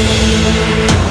We'll be right back.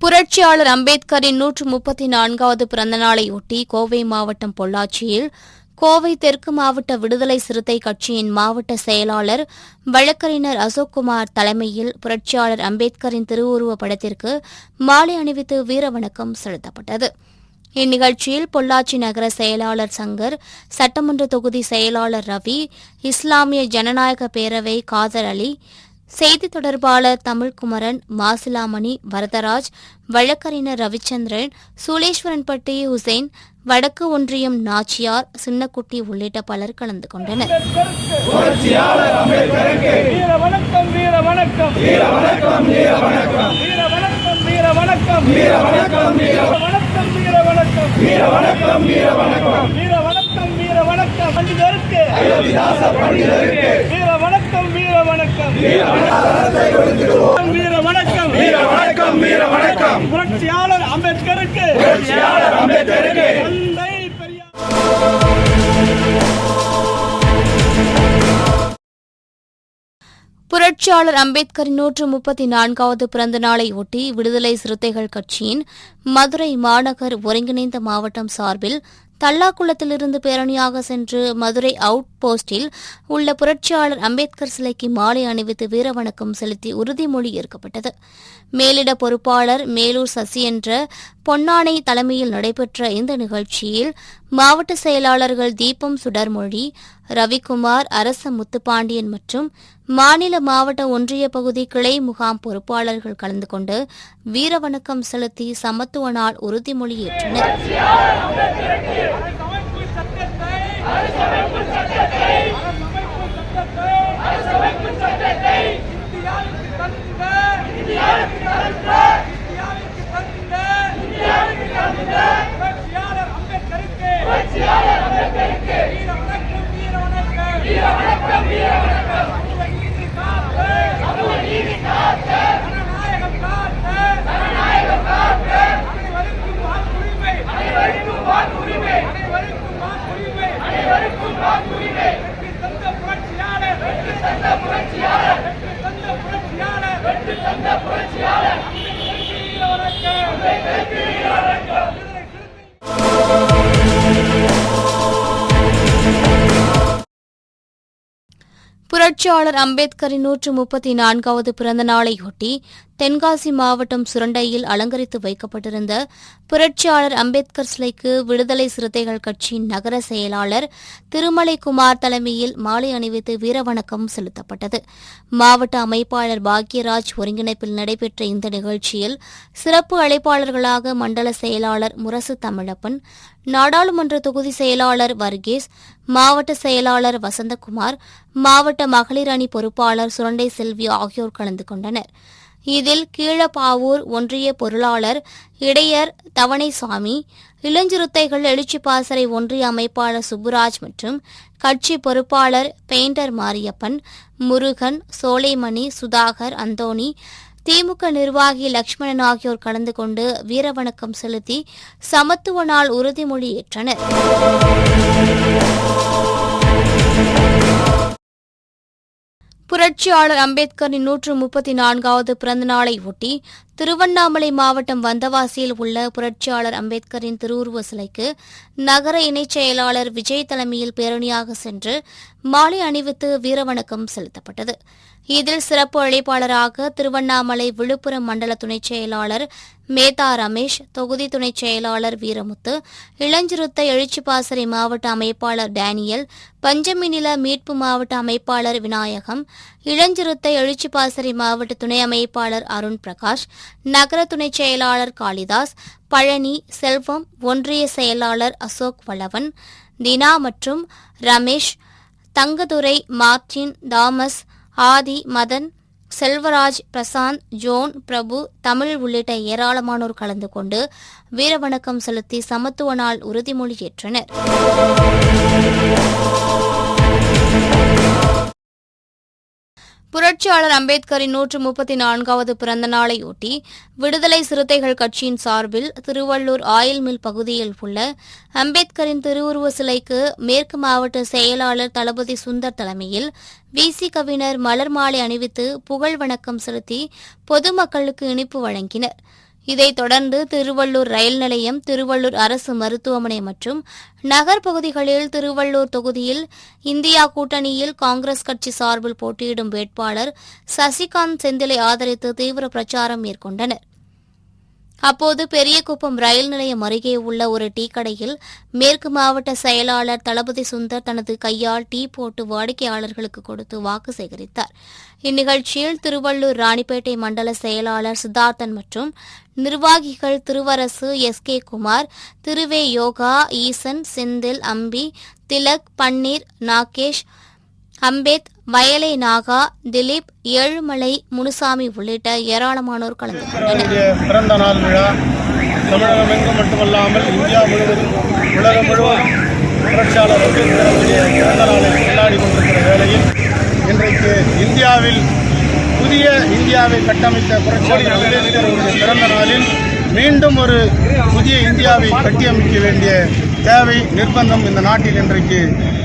புரட்சியாளர் அம்பேத்கரின் நூற்று முப்பத்தி நான்காவது பிறந்தநாளையொட்டி கோவை மாவட்டம் பொள்ளாச்சியில் கோவை தெற்கு மாவட்ட விடுதலை சிறுத்தை கட்சியின் மாவட்ட செயலாளர் வழக்கறிஞர் அசோக்குமார் தலைமையில் புரட்சியாளர் அம்பேத்கரின் திருவுருவ படத்திற்கு மாலை அணிவித்து வீரவணக்கம் செலுத்தப்பட்டது. இந்நிகழ்ச்சியில் பொள்ளாச்சி நகர செயலாளர் சங்கர் சட்டமன்ற தொகுதி செயலாளர் ரவி இஸ்லாமிய ஜனநாயக பேரவை காதர் அலி செய்தி தொடர்பாளர் தமிழ்குமரன் மாசிலாமணி வரதராஜ் வழக்கறிஞர் ரவிச்சந்திரன் சூளேஸ்வரன்பட்டி ஹுசைன் வடக்கு ஒன்றியம் நாச்சியார் சின்னக்குட்டி உள்ளிட்ட பலர் கலந்து கொண்டனர். வீர வணக்கம் வீர புரட்சியாளர் அம்பேத்கர் நூற்று முப்பத்தி நான்காவது பிறந்த நாளை ஒட்டி விடுதலை சிறுத்தைகள் கட்சியின் மதுரை மாநகர் ஒருங்கிணைந்த மாவட்டம் சார்பில் தல்லாக்குளத்திலிருந்து பேரணியாக சென்று மதுரை அவுட் போஸ்டில் உள்ள புரட்சியாளர் அம்பேத்கர் சிலைக்கு மாலை அணிவித்து வீரவணக்கம் செலுத்தி உறுதிமொழி ஏற்கப்பட்டது. மேலிட பொறுப்பாளர் மேலூர் சசி என்ற பொன்னானை தலைமையில் நடைபெற்ற இந்த நிகழ்ச்சியில் மாவட்ட செயலாளர்கள் தீபம் சுடர்மொழி ரவிக்குமார் அரச முத்துப்பாண்டியன் மற்றும் மாநில மாவட்ட ஒன்றிய பகுதி கிளை முகாம் பொறுப்பாளர்கள் கலந்து கொண்டு வீரவணக்கம் செலுத்தி சமத்துவ நாள் உறுதிமொழி ஏற்றனர். அம்பேத்கருக்கு வீர வணக்கம் வீர வணக்கம் புரட்சியாளர் அம்பேத்கரின் நூற்று முப்பத்தி நான்காவது பிறந்த நாளையொட்டி தென்காசி மாவட்டம் சுரண்டையில் அலங்கரித்து வைக்கப்பட்டிருந்த புரட்சியாளர் அம்பேத்கர் சிலைக்கு விடுதலை சிறுத்தைகள் கட்சியின் நகர செயலாளர் திருமலைக்குமார் தலைமையில் மாலை அணிவித்து வீரவணக்கம் செலுத்தப்பட்டது. மாவட்ட அமைப்பாளர் பாக்யராஜ் ஒருங்கிணைப்பில் நடைபெற்ற இந்த நிகழ்ச்சியில் சிறப்பு அழைப்பாளர்களாக மண்டல செயலாளர் முரசு தமிழப்பன் நாடாளுமன்ற தொகுதி செயலாளர் வர்கீஸ் மாவட்ட செயலாளர் வசந்தகுமார் மாவட்ட மகளிர் அணி பொறுப்பாளர் சுரண்டை செல்வி ஆகியோர் கலந்து கொண்டனர். இதில் கீழப்பாவூர் ஒன்றிய பொருளாளர் இடையர் தவணைசாமி இளஞ்சிறுத்தைகள் எழுச்சி பாசறை ஒன்றிய அமைப்பாளர் சுப்புராஜ் மற்றும் கட்சி பொறுப்பாளர் பெயிண்டர் மாரியப்பன் முருகன் சோலைமணி சுதாகர் அந்தோணி திமுக நிர்வாகி லட்சுமணன் ஆகியோர் கலந்து கொண்டு வீரவணக்கம் செலுத்தி சமத்துவ நாள் உறுதிமொழி ஏற்றனர். புரட்சியாளர் அம்பேத்கரின் நூற்று முப்பத்தி நான்காவது பிறந்த நாளை ஒட்டி திருவண்ணாமலை மாவட்டம் வந்தவாசியில் உள்ள புரட்சியாளர் அம்பேத்கரின் திருவுருவ சிலைக்கு நகர இணைச் செயலாளர் விஜய் தலைமையில் பேரணியாக சென்று மாலை அணிவித்து வீரவணக்கம் செலுத்தப்பட்டது. இதில் சிறப்பு அழைப்பாளராக திருவண்ணாமலை விழுப்புரம் மண்டல துணைச் செயலாளர் மேதா ரமேஷ் தொகுதி துணைச் செயலாளர் வீரமுத்து இளஞ்சிறுத்தை எழுச்சிப்பாசறை மாவட்ட அமைப்பாளர் டேனியல் பஞ்சமி நில மீட்பு மாவட்ட அமைப்பாளர் விநாயகம் இளஞ்சிறுத்தை எழுச்சிப்பாசறை மாவட்ட துணை அமைப்பாளர் அருண் பிரகாஷ் நகர துணைச் செயலாளர் காளிதாஸ் பழனி செல்வம் ஒன்றிய செயலாளர் அசோக் வளவன் தினா மற்றும் ரமேஷ் தங்கதுரை மார்டின் தாமஸ் ஆதி மதன் செல்வராஜ் பிரசாந்த் ஜோன் பிரபு தமிழ் உள்ளிட்ட ஏராளமானோர் கலந்து கொண்டு வீரவணக்கம் செலுத்தி சமத்துவ நாள் உறுதிமொழி ஏற்றனர். புரட்சியாளர் அம்பேத்கரின் நூற்று முப்பத்தி நான்காவது பிறந்த நாளையொட்டி விடுதலை சிறுத்தைகள் கட்சியின் சார்பில் திருவள்ளூர் ஆயில் மில் பகுதியில் உள்ள அம்பேத்கரின் திருவுருவ சிலைக்கு மேற்கு மாவட்ட செயலாளர் தளபதி சுந்தர் தலைமையில் விசி கவினர் மலர் மாலை அணிவித்து புகழ் வணக்கம் செலுத்தி பொதுமக்களுக்கு இனிப்பு வழங்கினர். இதைத் தொடர்ந்து திருவள்ளூர் ரயில் நிலையம் திருவள்ளூர் அரசு மருத்துவமனை மற்றும் நகர் பகுதிகளில் திருவள்ளூர் தொகுதியில் இந்தியா கூட்டணியில் காங்கிரஸ் கட்சி சார்பில் போட்டியிடும் வேட்பாளர் சசிகாந்த் செந்திலை ஆதரித்து தீவிர பிரச்சாரம் மேற்கொண்டனர். அப்போது பெரியகுப்பம் ரயில் நிலையம் அருகே உள்ள ஒரு டீ கடையில் மேற்கு மாவட்ட செயலாளர் தளபதி சுந்தர் தனது கையால் டீ போட்டு வாடிக்கையாளர்களுக்கு கொடுத்து வாக்கு சேகரித்தார். இந்நிகழ்ச்சியில் திருவள்ளூர் ராணிப்பேட்டை மண்டல செயலாளர் சித்தார்த்தன் மற்றும் நிர்வாகிகள் திருவரசு எஸ் கே குமார் திருவே யோகா ஈசன் செந்தில் அம்பி திலக் பன்னீர் நாகேஷ் அம்பேத் வயலை நாகா திலீப் ஏழுமலை முனுசாமி உள்ளிட்ட ஏராளமானோர் கலந்து கொண்டனர். பிறந்த நாள் விழா தமிழகம் எங்கும் மட்டுமல்லாமல் இந்தியா முழுவதும் உலகம் முழுவதும் புரட்சியாளர் பிறந்த நாளை கொண்டாடி கொண்டிருக்கிற வேளையில் இன்றைக்கு இந்தியாவில் புதிய இந்தியாவை கட்டமைத்த புரட்சியாளர் அம்பேத்கர் பிறந்த நாளில் மீண்டும் ஒரு புதிய இந்தியாவை கட்டியமைக்க வேண்டிய தேவை நிர்பந்தம் இந்த நாட்டில் இன்றைக்கு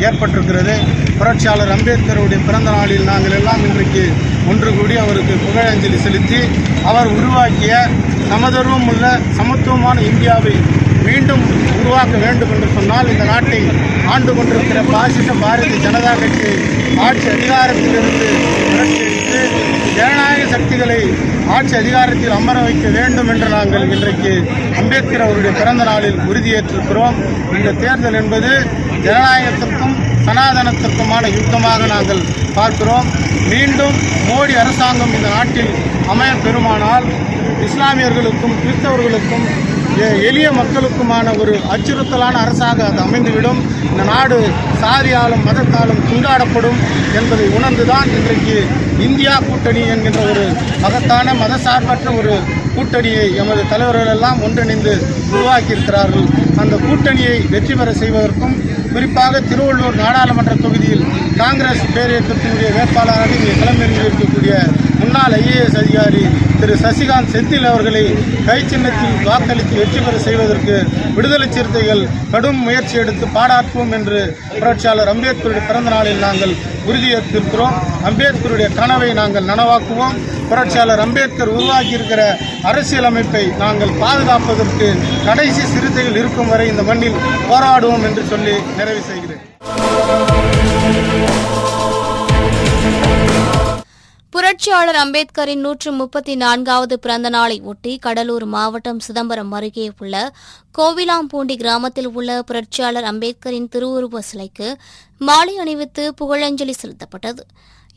ஏற்பட்டிருக்கிறது. புரட்சியாளர் அம்பேத்கருடைய பிறந்த நாளில் நாங்கள் எல்லாம் இன்றைக்கு ஒன்று கூடி அவருக்கு புகழஞ்சலி செலுத்தி அவர் உருவாக்கிய சமதர்வம் உள்ள சமத்துவமான இந்தியாவை மீண்டும் உருவாக்க வேண்டும் என்று சொன்னால் இந்த நாட்டை ஆண்டு கொண்டிருக்கிற பாசிச பாரதிய ஜனதா கட்சி ஆட்சி அதிகாரத்திலிருந்து புரட்சியடித்து ஜனநாயக சக்திகளை ஆட்சி அதிகாரத்தில் அமர வைக்க வேண்டும் என்று நாங்கள் இன்றைக்கு அம்பேத்கர் அவருடைய பிறந்த நாளில் உறுதியேற்றிருக்கிறோம். இந்த தேர்தல் என்பது ஜனநாயகத்திற்கும் சனாதனத்திற்குமான யுத்தமாக நாங்கள் பார்க்கிறோம். மீண்டும் மோடி அரசாங்கம் இந்த நாட்டில் அமைய பெறுமானால் இஸ்லாமியர்களுக்கும் கிறிஸ்தவர்களுக்கும் எ- எளிய மக்களுக்குமான ஒரு அச்சுறுத்தலான அரசாக அது அமைந்துவிடும். இந்த நாடு சாதியாலும் மதத்தாலும் துண்டாடப்படும் என்பதை உணர்ந்துதான் இன்றைக்கு இந்தியா கூட்டணி என்கின்ற ஒரு மகத்தான மதசார்பற்ற ஒரு கூட்டணியை எமது தலைவர்கள் எல்லாம் ஒன்றிணைந்து உருவாக்கியிருக்கிறார்கள். அந்த கூட்டணியை வெற்றி பெற செய்வதற்கும் குறிப்பாக திருவள்ளூர் நாடாளுமன்ற தொகுதியில் காங்கிரஸ் பேரியக்கத்தினுடைய வேட்பாளராக இங்கே களமிறங்கி இருக்கக்கூடிய முன்னாள் ஐஏஎஸ் அதிகாரி திரு சசிகாந்த் செந்தில் அவர்களை கை சின்னத்தில் வாக்களித்து வெற்றி பெற செய்வதற்கு விடுதலை சிறுத்தைகள் கடும் முயற்சி எடுத்து பாடாற்றுவோம் என்று புரட்சியாளர் அம்பேத்கருடைய பிறந்த நாளில் நாங்கள் உறுதியேற்றிருக்கிறோம். அம்பேத்கருடைய கனவை நாங்கள் நனவாக்குவோம். புரட்சியாளர் அம்பேத்கர் உருவாக்கியிருக்கிற அரசியலமைப்பை நாங்கள் பாதுகாப்பதற்கு கடைசி சிறுத்தைகள் இருக்கும் வரை இந்த மண்ணில் போராடுவோம் என்று சொல்லி நிறைவு செய்கிறேன். புரட்சியாளர் அம்பேத்கரின் நூற்று முப்பத்தி நான்காவது பிறந்த நாளை ஒட்டி கடலூர் மாவட்டம் சிதம்பரம் அருகே உள்ள கோவிலாம்பூண்டி கிராமத்தில் உள்ள புரட்சியாளர் அம்பேத்கரின் திருவுருவ சிலைக்கு மாலை அணிவித்து புகழஞ்சலி செலுத்தப்பட்டது.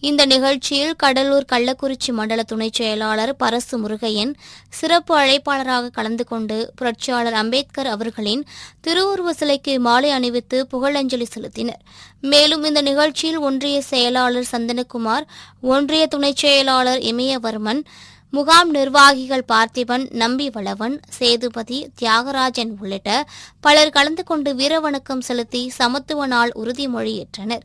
இந்த நிகழ்ச்சியில் கடலூர் கள்ளக்குறிச்சி மண்டல துணைச் செயலாளர் பரசு முருகையன் சிறப்பு அழைப்பாளராக கலந்து கொண்டு புரட்சியாளர் அம்பேத்கர் அவர்களின் திருவுருவ சிலைக்கு மாலை அணிவித்து புகழஞ்சலி செலுத்தினர். மேலும் இந்த நிகழ்ச்சியில் ஒன்றிய செயலாளர் சந்தனகுமார் ஒன்றிய துணைச் செயலாளர் இமயவர்மன் முகாம் நிர்வாகிகள் பார்த்திபன் நம்பி வளவன் சேதுபதி தியாகராஜன் உள்ளிட்ட பலர் கலந்து கொண்டு வீரவணக்கம் செலுத்தி சமத்துவ நாள் உறுதிமொழியேற்றனர்.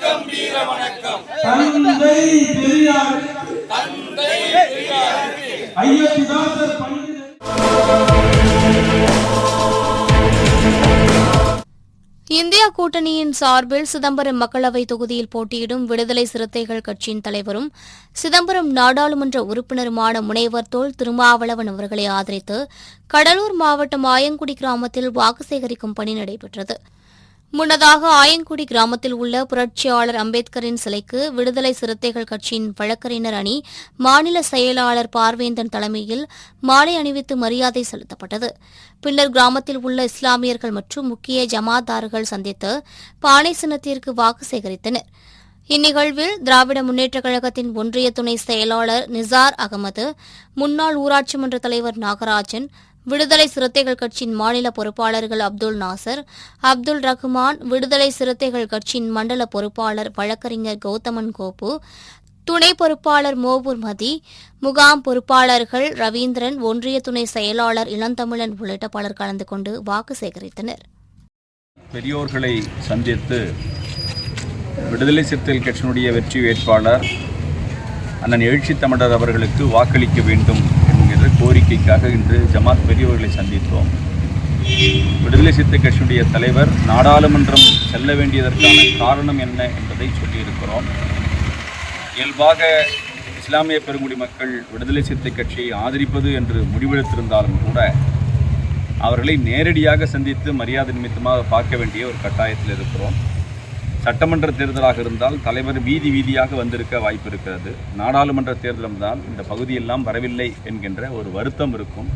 வீர வணக்கம். தந்தை பெரியார். தந்தை பெரியார். இந்தியா கூட்டணியின் சார்பில் சிதம்பரம் மக்களவை தொகுதியில் போட்டியிடும் விடுதலை சிறுத்தைகள் கட்சியின் தலைவரும் சிதம்பரம் நாடாளுமன்ற உறுப்பினருமான முனைவர் தோல் திருமாவளவன் அவர்களை ஆதரித்து கடலூர் மாவட்டம் ஆயங்குடி கிராமத்தில் வாக்கு சேகரிக்கும் பணி நடைபெற்றது. முன்னதாக ஆயங்குடி கிராமத்தில் உள்ள புரட்சியாளர் அம்பேத்கரின் சிலைக்கு விடுதலை சிறுத்தைகள் கட்சியின் வழக்கறிஞர் அணி மாநில செயலாளர் பார்வேந்தன் தலைமையில் மாலை அணிவித்து மரியாதை செலுத்தப்பட்டது. பின்னர் கிராமத்தில் உள்ள இஸ்லாமியர்கள் மற்றும் முக்கிய ஜமாத்தார்கள் சந்தித்து பானை சின்னத்திற்கு வாக்கு சேகரித்தனர். இந்நிகழ்வில் திராவிட முன்னேற்றக் கழகத்தின் ஒன்றிய துணை செயலாளர் நிசார் அகமது முன்னாள் ஊராட்சி மன்ற தலைவர் நாகராஜன் விடுதலை சிறுத்தைகள் கட்சியின் மாநில பொறுப்பாளர்கள் அப்துல் நாசர் அப்துல் ரஹ்மான் விடுதலை சிறுத்தைகள் கட்சியின் மண்டல பொறுப்பாளர் வழக்கறிஞர் கௌதமன் கோபு துணை பொறுப்பாளர் மோபூர் மதி முகாம் பொறுப்பாளர்கள் ரவீந்திரன் ஒன்றிய துணை செயலாளர் இளந்தமிழன் உள்ளிட்ட பலர் கலந்து கொண்டு வாக்கு சேகரித்தனர். பெரியோர்களை சந்தித்து விடுதலை சிறுத்தைகள் கட்சியினுடைய வெற்றி வேட்பாளர் அண்ணன் எழுச்சி தமிழர் அவர்களுக்கு வாக்களிக்க வேண்டும் கோரிக்கைக்காக இன்று ஜமாத் பெரியவர்களை சந்தித்தோம். விடுதலை சித்த கட்சியுடைய தலைவர் நாடாளுமன்றம் செல்ல வேண்டியதற்கான காரணம் என்ன என்பதை சொல்லியிருக்கிறோம். இயல்பாக இஸ்லாமிய பெருங்குடி மக்கள் விடுதலை சிறுத்தை கட்சியை ஆதரிப்பது என்று முடிவெடுத்திருந்தாலும் கூட அவர்களை நேரடியாக சந்தித்து மரியாதை நிமித்தமாக பார்க்க வேண்டிய ஒரு கட்டாயத்தில் இருக்கிறோம். சட்டமன்ற தேர்தலாக இருந்தால் தலைவர் வீதி வீதியாக வந்திருக்க வாய்ப்பு இருக்கிறது நாடாளுமன்ற தேர்தல் இருந்தால் இந்த பகுதியெல்லாம் வரவில்லை என்கின்ற ஒரு வருத்தம் இருக்கும்.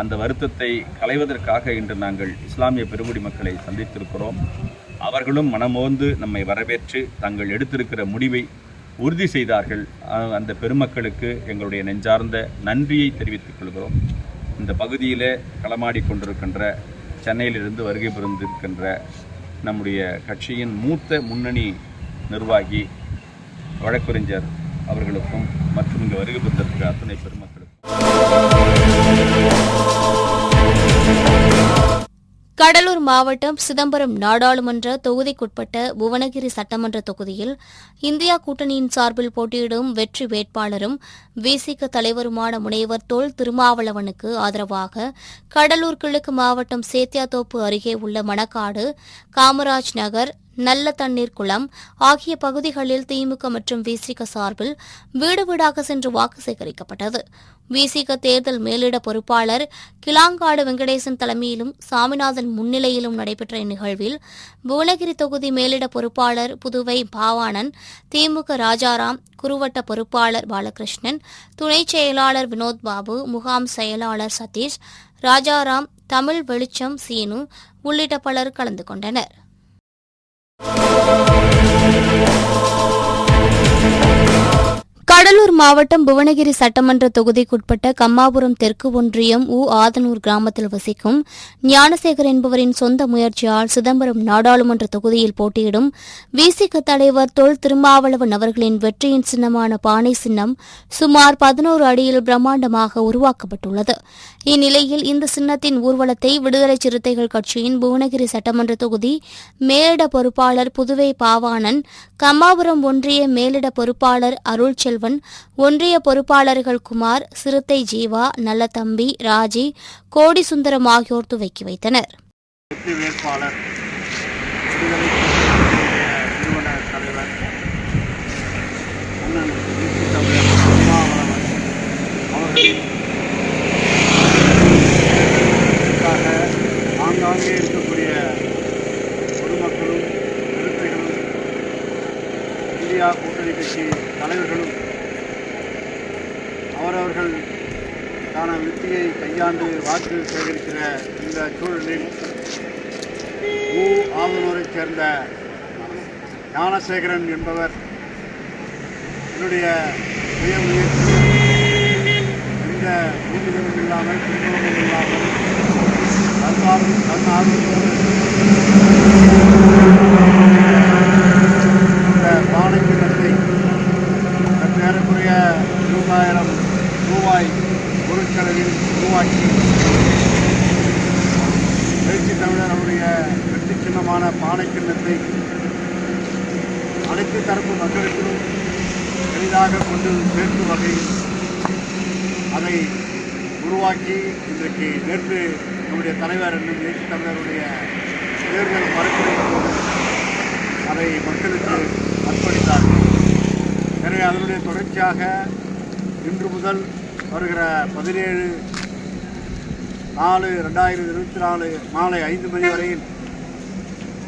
அந்த வருத்தத்தை களைவதற்காக இன்று நாங்கள் இஸ்லாமிய பெருங்குடி மக்களை சந்தித்திருக்கிறோம். அவர்களும் மனமோந்து நம்மை வரவேற்று தாங்கள் எடுத்திருக்கிற முடிவை உறுதி செய்தார்கள். அந்த பெருமக்களுக்கு எங்களுடைய நெஞ்சார்ந்த நன்றியை தெரிவித்துக் கொள்கிறோம். இந்த பகுதியில் களமாடி கொண்டிருக்கின்ற சென்னையிலிருந்து வருகை புரிந்திருக்கின்ற நம்முடைய கட்சியின் மூத்த முன்னணி நிர்வாகி வழக்கறிஞர் அவர்களுக்கும் மற்றும் இங்கு வருகை பெற்றிருக்கிற அத்தனை பெருமக்களுக்கும். கடலூர் மாவட்டம் சிதம்பரம் நாடாளுமன்ற தொகுதிக்குட்பட்ட புவனகிரி சட்டமன்ற தொகுதியில் இந்தியா கூட்டணியின் சார்பில் போட்டியிடும் வெற்றி வேட்பாளரும் விசிக தலைவருமான முனைவர் தொல் திருமாவளவனுக்கு ஆதரவாக கடலூர் கிழக்கு மாவட்டம் சேத்தியாத்தோப்பு அருகே உள்ள மணக்காடு காமராஜ் நகர் நல்ல தண்ணீர் குளம் ஆகிய பகுதிகளில் திமுக மற்றும் விசிக சார்பில் வீடு வீடாக சென்று வாக்கு சேகரிக்கப்பட்டது. விசிக தேர்தல் மேலிட பொறுப்பாளர் கிளாங்காடு வெங்கடேசன் தலைமையிலும் சாமிநாதன் முன்னிலையிலும் நடைபெற்ற இந்நிகழ்வில் புவனகிரி தொகுதி மேலிட பொறுப்பாளர் புதுவை பாவாணன் திமுக ராஜாராம் குறுவட்ட பொறுப்பாளர் பாலகிருஷ்ணன் துணைச் செயலாளர் வினோத் பாபு முகாம் செயலாளர் சதீஷ் ராஜாராம் தமிழ் வெளிச்சம் சீனு உள்ளிட்ட பலர் கலந்து கொண்டனர் கடலூர் மாவட்டம் புவனகிரி சட்டமன்ற தொகுதிக்குட்பட்ட கம்மாபுரம் தெற்கு ஒன்றியம் உ. ஆதனூர் கிராமத்தில் வசிக்கும் ஞானசேகர் என்பவரின் சொந்த முயற்சியால் சிதம்பரம் நாடாளுமன்ற தொகுதியில் போட்டியிடும் விசிக தலைவர் தொல். திருமாவளவன் அவர்களின் வெற்றியின் சின்னமான பானை சின்னம் சுமார் பதினோரு அடியில் பிரம்மாண்டமாக உருவாக்கப்பட்டுள்ளது. இந்நிலையில் இந்த சின்னத்தின் ஊர்வலத்தை விடுதலை சிறுத்தைகள் கட்சியின் புவனகிரி சட்டமன்ற தொகுதி மேலிட பொறுப்பாளர் புதுவை பாவாணன் கம்மாபுரம் ஒன்றிய மேலிட பொறுப்பாளர் செல்வன் ஒன்றிய பொறுப்பாளர்கள் குமார் சிறுத்தை ஜீவா நல்லதம்பி ராஜி கோடி சுந்தரம் ஆகியோர் துவக்கி வைத்தனர். வேட்பாளர் நிறுவன தலைவர் சேர்ந்த ஞானசேகரன் என்பவர் என்னுடைய சுய முயற்சி. எந்த பூமிகளும் இல்லாமல் துன்பமும் இல்லாமல் இந்த பானை திட்டத்தை ஏறக்குறைய மூவாயிரம் ரூபாய் பொருட்களவில் உருவாக்கி எழுச்சி தமிழர் அவருடைய கிண்ணமான பானை கிண்ணத்தை அனைத்து தரப்பு மக்களுக்கும் எளிதாக கொண்டு சேர்க்கும் வகையில் அதை உருவாக்கி இன்றைக்கு நேற்று நம்முடைய தலைவர் என்னும் தேசிய தமிழருடைய தேர்தல் மறுப்படையின் அதை மக்களுக்கு அர்ப்பணித்தார்கள் எனவே அதனுடைய தொடர்ச்சியாக இன்று முதல் வருகிற பதினேழு நாலு ரெண்டாயிரத்தி இருபத்தி நாலு மாலை ஐந்து மணி வரையில்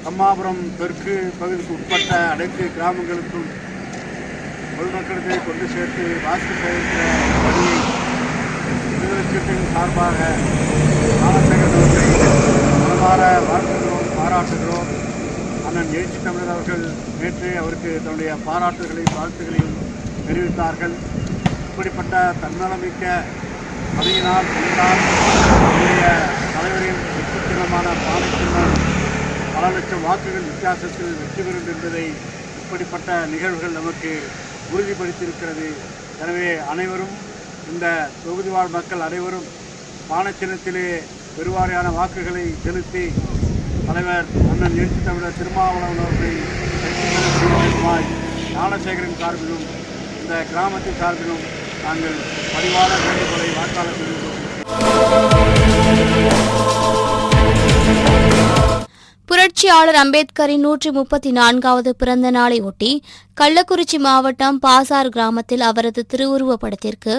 அம்மாபுரம் தெற்கு பகுதிக்கு உட்பட்ட அனைத்து கிராமங்களுக்கும் பொதுமக்களுக்கு கொண்டு சேர்த்து வாக்கு சேகரிக்கிற பணியை நிறுவனத்தின் சார்பாக ஆலோசகர்களை மனமாற வாழ்த்துகிறோம் பாராட்டுகிறோம் அண்ணன் எழுச்சி தமிழர் அவர்கள் நேற்று அவருக்கு தன்னுடைய பாராட்டுகளையும் வாழ்த்துகளையும் தெரிவித்தார்கள். இப்படிப்பட்ட தன்னலமிக்க பணியினால் இருந்தால் நம்முடைய தலைவரின் வெற்றித்திறமான பாலைத்திறன் பல லட்சம் வாக்குகள் வித்தியாசத்தில் வெற்றி பெறும் என்பதை இப்படிப்பட்ட நிகழ்வுகள் நமக்கு உறுதிப்படுத்தியிருக்கிறது. எனவே அனைவரும் இந்த தொகுதிவாழ் மக்கள் அனைவரும் பானச்சின்னத்திலே பெருவாரியான வாக்குகளை செலுத்தி தலைவர் அண்ணன் எழுச்சி தமிழர் திருமாவளவன் அவர்களை வெற்றி ஞானசேகரன் சார்பிலும் இந்த கிராமத்தின் சார்பிலும் நாங்கள் பதிவான வேண்டுகோளை வாக்காளர் தெரிவித்துள்ளோம் புரட்சியாளர் அம்பேத்கரின் நூற்றி முப்பத்தி நான்காவது பிறந்த நாளை ஒட்டி கள்ளக்குறிச்சி மாவட்டம் பாசார் கிராமத்தில் அவரது திருவுருவப்படத்திற்கு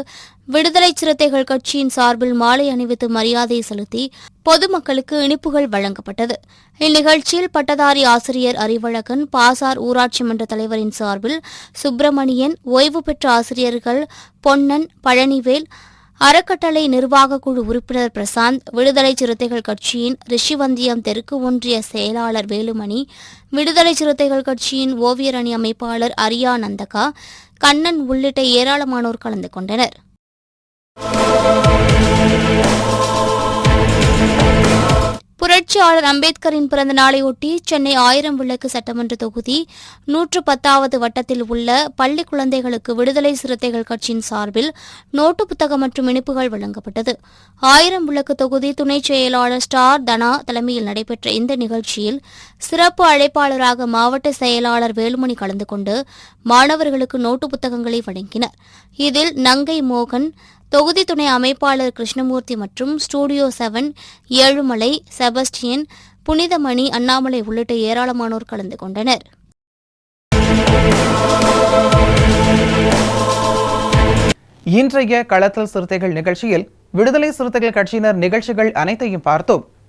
விடுதலை சிறுத்தைகள் கட்சியின் சார்பில் மாலை அணிவித்து மரியாதை செலுத்தி பொதுமக்களுக்கு இனிப்புகள் வழங்கப்பட்டது. இந்நிகழ்ச்சியில் பட்டதாரி ஆசிரியர் அறிவழகன் பாசார் ஊராட்சி மன்ற தலைவரின் சார்பில் சுப்பிரமணியன் ஓய்வு பெற்ற ஆசிரியர்கள் பொன்னன் பழனிவேல் அறக்கட்டளை நிர்வாகக் குழு உறுப்பினர் பிரசாந்த் விடுதலை சிறுத்தைகள் கட்சியின் ரிஷிவந்தியம் தெற்கு ஒன்றிய செயலாளர் வேலுமணி விடுதலை சிறுத்தைகள் கட்சியின் ஓவியர் அணி அமைப்பாளர் அரியா நந்தகா கண்ணன் உள்ளிட்ட ஏராளமானோர் கலந்து கொண்டனர். புரட்சியாளர் அம்பேத்கரின் பிறந்த நாளையொட்டி சென்னை ஆயிரம் விளக்கு சட்டமன்ற தொகுதி நூற்று பத்தாவது வட்டத்தில் உள்ள பள்ளி குழந்தைகளுக்கு விடுதலை சிறுத்தைகள் கட்சியின் சார்பில் நோட்டு புத்தகம் மற்றும் இனிப்புகள் வழங்கப்பட்டது. ஆயிரம் விளக்கு தொகுதி துணை செயலாளர் ஸ்டார் தனா தலைமையில் நடைபெற்ற இந்த நிகழ்ச்சியில் சிறப்பு அழைப்பாளராக மாவட்ட செயலாளர் வேலுமணி கலந்து கொண்டு மாணவர்களுக்கு நோட்டு புத்தகங்களை வழங்கினர். இதில் நங்கை மோகன் தொகுதி துணை அமைப்பாளர் கிருஷ்ணமூர்த்தி மற்றும் ஸ்டூடியோ செவன் ஏழுமலை செபஸ்டியன் புனிதமணி அண்ணாமலை உள்ளிட்ட ஏராளமானோர் கலந்து கொண்டனர். இன்றைய களத்தல் சிறுத்தைகள் நிகழ்ச்சியில் விடுதலை சிறுத்தைகள் கட்சியினர் நிகழ்ச்சிகள் அனைத்தையும் பார்த்தோம்.